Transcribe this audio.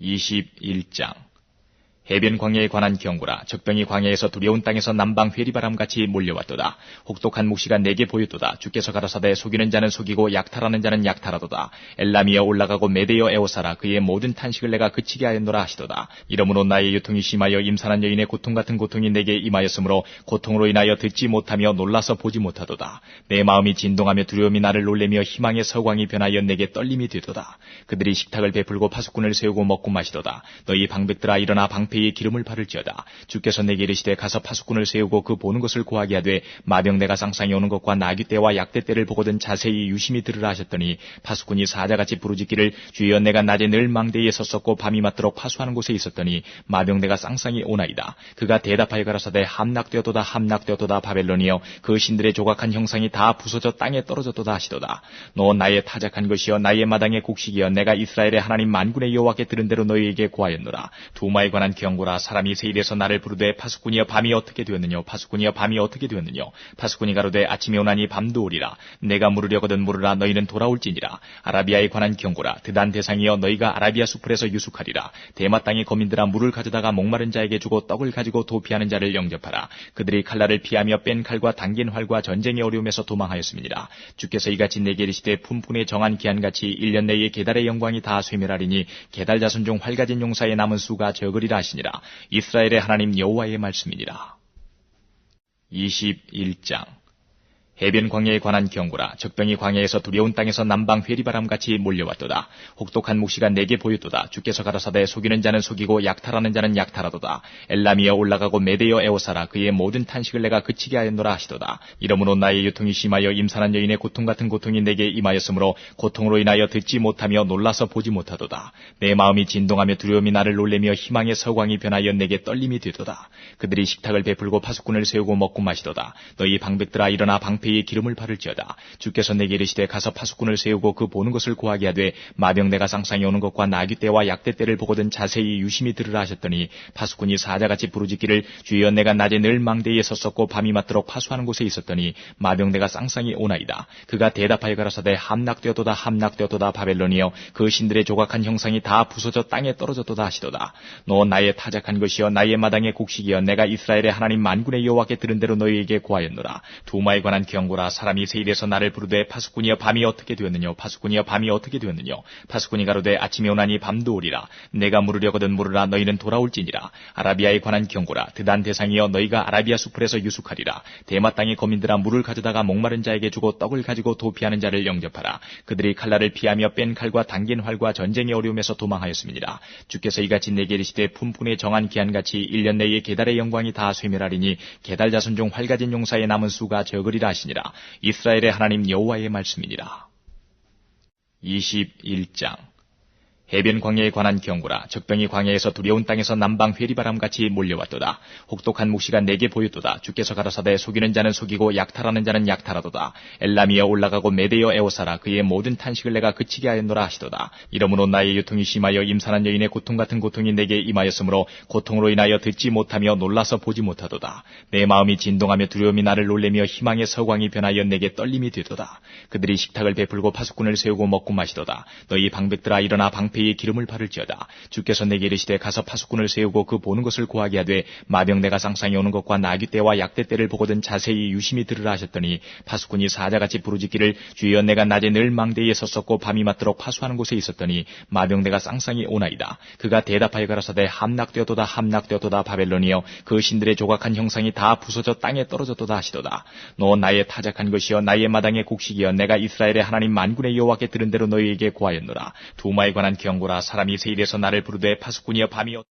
21장 해변 광야에 관한 경고라 적병이 광야에서 두려운 땅에서 남방 회리바람같이 몰려왔도다. 혹독한 묵시가 내게 보였도다. 주께서 가라사대 속이는 자는 속이고 약탈하는 자는 약탈하도다. 엘람이여 올라가고 메대여 에오사라. 그의 모든 탄식을 내가 그치게 하였노라 하시도다. 이러므로 나의 유통이 심하여 임산한 여인의 고통 같은 고통이 내게 임하였으므로 고통으로 인하여 듣지 못하며 놀라서 보지 못하도다. 내 마음이 진동하며 두려움이 나를 놀래며 희망의 서광이 변하여 내게 떨림이 되도다. 그들이 식탁을 베풀고 파수꾼을 세우고 먹고 마시도다. 너희 방백들아 일어나 방패 의 기름을 바를지어다. 주께서 내게 이르시되 가서 파수꾼을 세우고 그 보는 것을 구하게 하되 마병 내가 쌍쌍이 오는 것과 나귀 때와 약대 때를 보거든 자세히 유심히 들으라 하셨더니 파수꾼이 사자같이 부르짖기를 주여 내가 낮에 늘 망대에 섰었고 밤이 맞도록 파수하는 곳에 있었더니 마병 내가 쌍쌍이 오나이다. 그가 대답하여 가라사대 함락되었도다 함락되었도다 바벨론이여 그 신들의 조각한 형상이 다 부서져 땅에 떨어졌도다 하시도다. 너 나의 타작한 것이여 나의 마당의 곡식이여 내가 이스라엘의 하나님 만군의 여호와께 들은 대로 너희에게 구하였노라. 두마에 관한 경고라 사람이 세일에서 나를 부르되 파수꾼이여 밤이 어떻게 되었느냐 파수꾼이여 밤이 어떻게 되었느냐 파수꾼이 가로되 아침이 오나니 밤도 오리라. 내가 물으려거든 물으라. 너희는 돌아올지니라. 아라비아에 관한 경고라. 드단 대상이여 너희가 아라비아 수풀에서 유숙하리라. 대마 땅의 거민들아 물을 가져다가 목마른 자에게 주고 떡을 가지고 도피하는 자를 영접하라. 그들이 칼날을 피하며 뺀 칼과 당긴 활과 전쟁의 어려움에서 도망하였습니다 주께서 이같이 내게 이르시되 품꾼의 정한 기한같이 1년 내에 계달의 영광이 다 쇠멸하리니 계달 자손 중 활가진 용사의 남은 수가 적으리라 하시니 라 이스라엘의 하나님 여호와의 말씀이니라. 21장 해변 광야에 관한 경고라 적병이 광야에서 두려운 땅에서 남방 회리바람같이 몰려왔도다. 혹독한 묵시가 내게 보였도다. 주께서 가라사대 속이는 자는 속이고 약탈하는 자는 약탈하도다. 엘람이여 올라가고 메대여 에오사라. 그의 모든 탄식을 내가 그치게 하였노라 하시도다. 이러므로 나의 유통이 심하여 임산한 여인의 고통 같은 고통이 내게 임하였으므로 고통으로 인하여 듣지 못하며 놀라서 보지 못하도다. 내 마음이 진동하며 두려움이 나를 놀래며 희망의 서광이 변하여 내게 떨림이 되도다. 그들이 식탁을 베풀고 파수꾼을 세우고 먹고 마시도다. 너희 방백들아 일어나 방패 방패에 기름을 바를지어다. 주께서 내게 이르시되 가서 파수꾼을 세우고 그 보는 것을 구하게 하되 마병내가 쌍쌍이 오는 것과 나귀 때와 약대 때를 보거든 자세히 유심히 들으라 하셨더니 파수꾼이 사자같이 부르짖기를 주여 내가 낮에 늘 망대에 섰었고 밤이 맞도록 파수하는 곳에 있었더니 마병내가 쌍쌍이 오나이다. 그가 대답하여 가라사대 함락되었도다 함락되었도다 바벨론이여 그 신들의 조각한 형상이 다 부서져 땅에 떨어졌도다 하시도다. 너 나의 타작한 것이여 나의 마당의 곡식이여 내가 이스라엘의 하나님 만군의 여호와께 들은 대로 너희에게 구하였노라. 두마에 관한 경고라 사람이 세일에서 나를 부르되 파수꾼이여 밤이 어떻게 되었느냐 파수꾼이여 밤이 어떻게 되었느냐 파수꾼이 가로되 아침이 오나니 밤도 오리라. 내가 물으려거든 물으라. 너희는 돌아올지니라. 아라비아에 관한 경고라. 드단 대상이여 너희가 아라비아 수풀에서 유숙하리라. 대마 땅의 거민들아 물을 가져다가 목마른 자에게 주고 떡을 가지고 도피하는 자를 영접하라. 그들이 칼날을 피하며 뺀 칼과 당긴 활과 전쟁의 어려움에서 도망하였습니다 주께서 이같이 내게 이르시되 품꾼의 정한 기한같이 1년 내에 계달의 영광이 다 쇠멸하리니 계달 자손 중 활가진 용사의 남은 수가 적으리라 하시니라 것이니라. 이스라엘의 하나님 여호와의 말씀이니라. 21장 해변 광야에 관한 경고라 적병이 광야에서 두려운 땅에서 남방 회리바람같이 몰려왔도다. 혹독한 묵시가 내게 보였도다. 주께서 가라사대 속이는 자는 속이고 약탈하는 자는 약탈하도다. 엘람이여 올라가고 메대여 에오사라. 그의 모든 탄식을 내가 그치게 하였노라 하시도다. 이러므로 나의 유통이 심하여 임산한 여인의 고통 같은 고통이 내게 임하였으므로 고통으로 인하여 듣지 못하며 놀라서 보지 못하도다. 내 마음이 진동하며 두려움이 나를 놀래며 희망의 서광이 변하여 내게 떨림이 되도다. 그들이 식탁을 베풀고 파수꾼을 세우고 먹고 마시도다. 너희 방백들아 일어나 방패 방패에 기름을 바를지어다. 주께서 내게 이르시되 가서 파수꾼을 세우고 그 보는 것을 구하게 하되 마병내가 쌍쌍이 오는 것과 나귀 때와 약대 때를 보거든 자세히 유심히 들으라 하셨더니 파수꾼이 사자같이 부르짖기를 주여 내가 낮에 늘 망대에 섰었고 밤이 맞도록 파수하는 곳에 있었더니 마병내가 쌍쌍이 오나이다. 그가 대답하여 가라사대 함락되었도다 함락되었도다 바벨론이여 그 신들의 조각한 형상이 다 부서져 땅에 떨어졌도다 하시도다. 너 나의 타작한 것이여 나의 마당의 곡식이여 내가 이스라엘의 하나님 만군의 여호와께 들은 대로 너희에게 구하였노라. 두마에 관한 경고라 사람이 세일에서 나를 부르되 파수꾼이여 밤이여